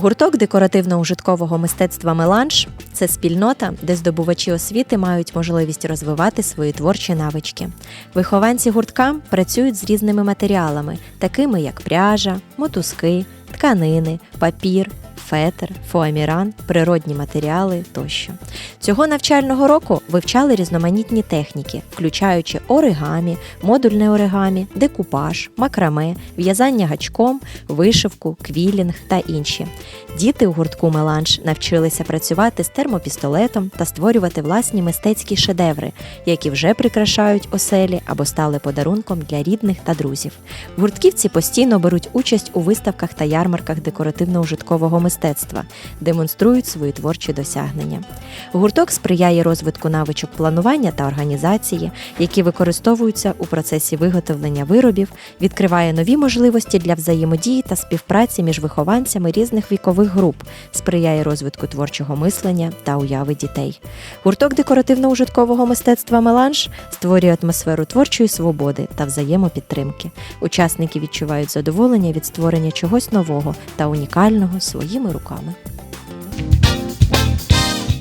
Гурток декоративно-ужиткового мистецтва Меланж це спільнота, де здобувачі освіти мають можливість розвивати свої творчі навички. Вихованці гуртка працюють з різними матеріалами, такими як пряжа, мотузки, тканини, папір. Фетр, фоаміран, природні матеріали тощо. Цього навчального року вивчали різноманітні техніки, включаючи оригамі, модульне оригамі, декупаж, макраме, в'язання гачком, вишивку, квілінг та інші. Діти у гуртку Меланж навчилися працювати з термопістолетом та створювати власні мистецькі шедеври, які вже прикрашають оселі або стали подарунком для рідних та друзів. Гуртківці постійно беруть участь у виставках та ярмарках декоративно-ужиткового мистецтва, демонструють свої творчі досягнення. Гурток сприяє розвитку навичок планування та організації, які використовуються у процесі виготовлення виробів, відкриває нові можливості для взаємодії та співпраці між вихованцями різних вікових груп, сприяє розвитку творчого мислення та уяви дітей. Гурток декоративно-ужиткового мистецтва Меланж створює атмосферу творчої свободи та взаємопідтримки. Учасники відчувають задоволення від створення чогось нового та унікального своїми руками.